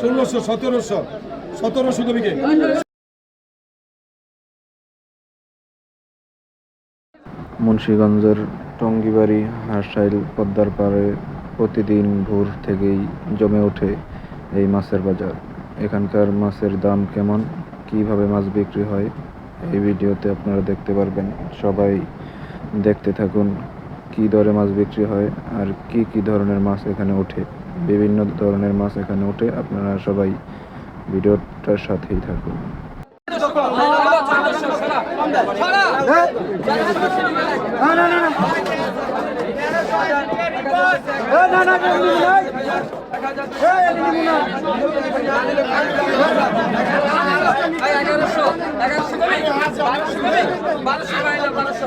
ষোলোশো, সতেরোশো সতেরোশো মুন্সিগঞ্জের টঙ্গিবাড়ি হাঁসাইল পদ্মার পাড়ে প্রতিদিন ভোর থেকেই জমে ওঠে এই মাছের বাজার। এখানকার মাছের দাম কেমন? কীভাবে মাছ বিক্রি হয়? এই ভিডিওতে আপনারা দেখতে পারবেন। সবাই দেখতে থাকুন কি দরে মাছ বিক্রি হয় আর কি কি ধরনের মাছ এখানে ওঠে। বিভিন্ন ধরনের মাছ এখানে ওঠে আপনারা সবাই ভিডিওটার সাথেই থাকুন বারোশো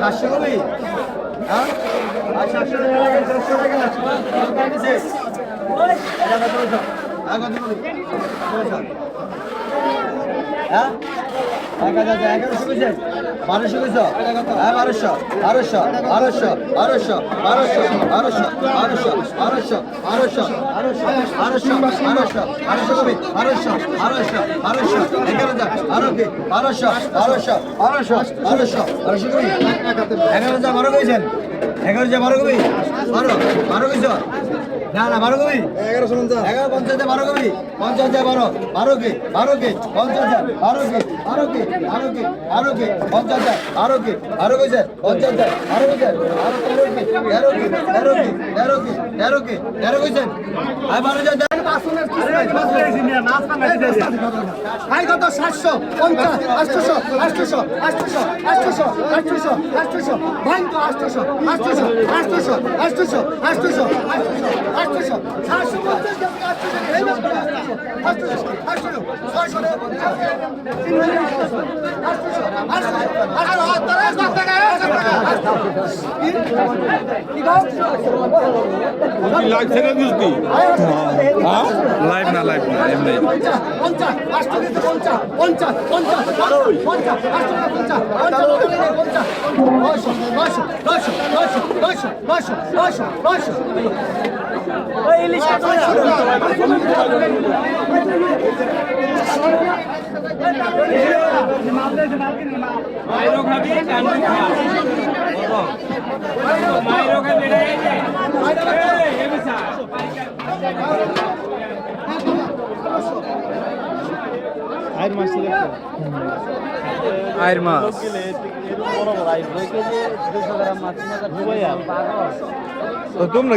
সাতশো কবি হ্যাঁ সাতশো টাকা হ্যাঁ এক হাজার এগারোশো বুঝলেন বারোশো কইছো হ্যাঁ বারোশো বারোশো বারোশো বারোশো বারোশো বারোশো বারোশো বারোশো বারোশো বারোশো বারোশো বারোশো কবি বারোশো বারোশো বারোশো এগারো হাজার বারো কি বারোশো বারোশো বারোশো বারোশো বারোশো কবি এগারো হাজার বারো কইছেন এগারো হাজার বারো কবি বারো বারো কইছো না না বারো কবি পঞ্চাশ এগারো পঞ্চাশ বারো কবি পঞ্চাশ বারো বারো কে বারো কে পঞ্চাশ বারো কে বারো কি আরও কি আরও কি পঞ্চাশ হাজার বারো কে বারো কইছে পঞ্চাশ হাজার বারো কইছে বারো তেরো কি তেরো কি তেরো কি তেরো কি তেরো কইছেন আর বারো হাজার আই কত সাতশো পঞ্চাশ আটশোশো আটশোশো আটশোশো আটশোশো আটশোশো আটশোশো ভাই তো আটশোশো আটশোশো আটশোশো আটশোশো আটশোশো আটশোশো আটশোশো সাতশো পঞ্চাশ আটশোশো আটশোশো আটশোশো ছয়শো আটশোশো আটশোশো লাইভ ছেড়ে দিস তুই লাইভ না লাইভ না এমনি মায়ের খাবি মায়ের খাবি রে এই এই বিসা আয়ের মাছ তো তোমরা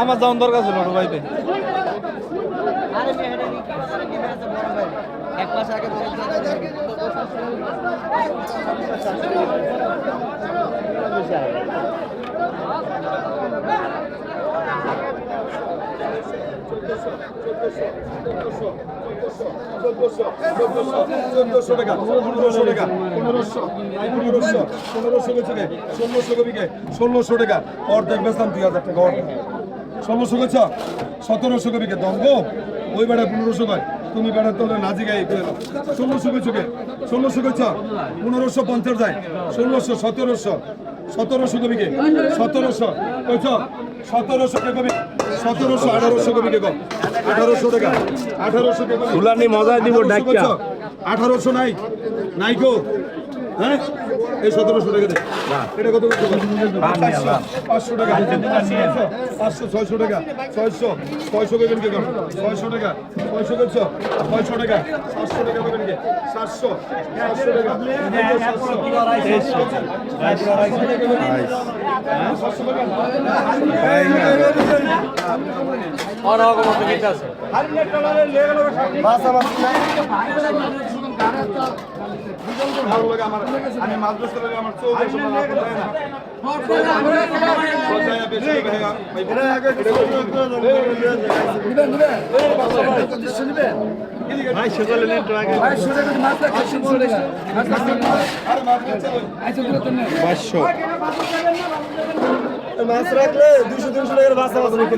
আমার যাওয়ার দরকার ছিল চোদ্দশো টাকা পনেরোশো টাকা। পনেরোশো পনেরোশো পনেরোশো কেছে ষোলোশো কবিকে ষোলোশো টাকা। অর্ধেক বেচলাম দুই হাজার টাকা অর্ধেক। ষোলোশো গেছ? সতেরোশো কবিকে দম্ব ওই বেড়া পনেরোশো কয়? তুমি বেড়া তোলে নাজি গাই ষোলোশো কেছুকে ষোলোশো কেছ পনেরোশো পঞ্চাশ যায়। ষোলোশো সতেরোশো সতেরোশো কবিকে সতেরোশো কেছ সতেরোশো কে কবি? সতেরোশো আঠারোশো কবিকে কম আঠারোশো টাকা। আঠারোশো কে ফুলানি মজায় দিব। আঠারোশো নাই। নাই গো। হ্যাঁ? এই সতেরোশো টাকা এটা কত পাঁচশো টাকা। পাঁচশো ছয়শো টাকা। ছয়শো ছয়শো করবেন কি কর ছয়শো টাকা। ছয়শো করছ ছয়শো টাকা। সাতশো টাকা করবেন কি? সাতশো। সাতশো টাকা। সাতশো ভালো লাগে আমার। আমি মাছ লাগে আমার চোখ আমার মাছ রাখলে দুশো তিনশো টাকার কত করছ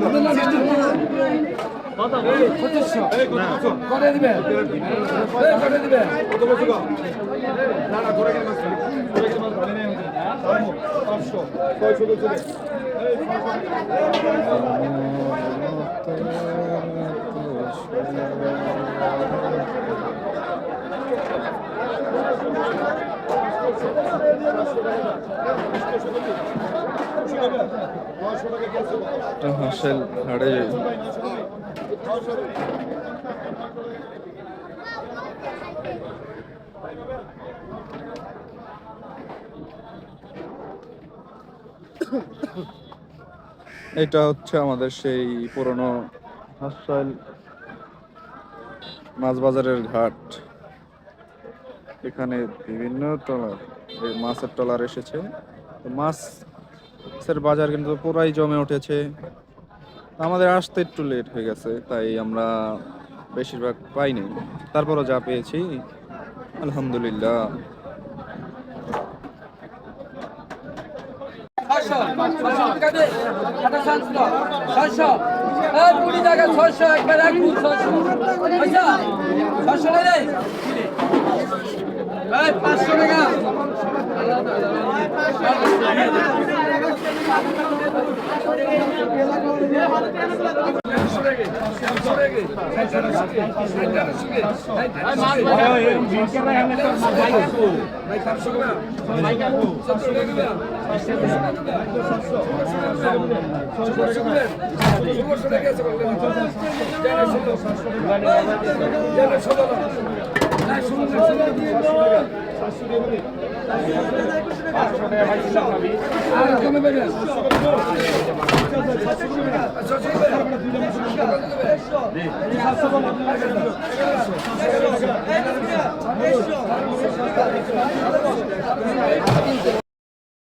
করে দিবে করে দিবে কত করছ গো? না না ঘুরে গেলে মাছ খালি। ঘুরে গেলে মাছ ভালো নেই আমাদের। তারমো, পাঁচশো, ছয়শো করছ রে। এই, হাঁসের হাড়ে। এটা হচ্ছে আমাদের সেই পুরনো হাঁসাইল মাছ বাজারের ঘাট। এখানে বিভিন্ন ট্রলার মাছের ট্রলার এসেছে। তো মাছের বাজার কিন্তু পুরাই জমে উঠেছে আমাদের আসতে একটু লেট হয়ে গেছে তাই আমরা বেশিরভাগ পাইনি তারপরও যা পেয়েছি আলহামদুলিল্লাহ সাতশো টাকা ছয়শো একবার এক ফুল ছয়শো পয়সা ছয়শো রে এই পাঁচশো টাকা আর কমে বেড়ে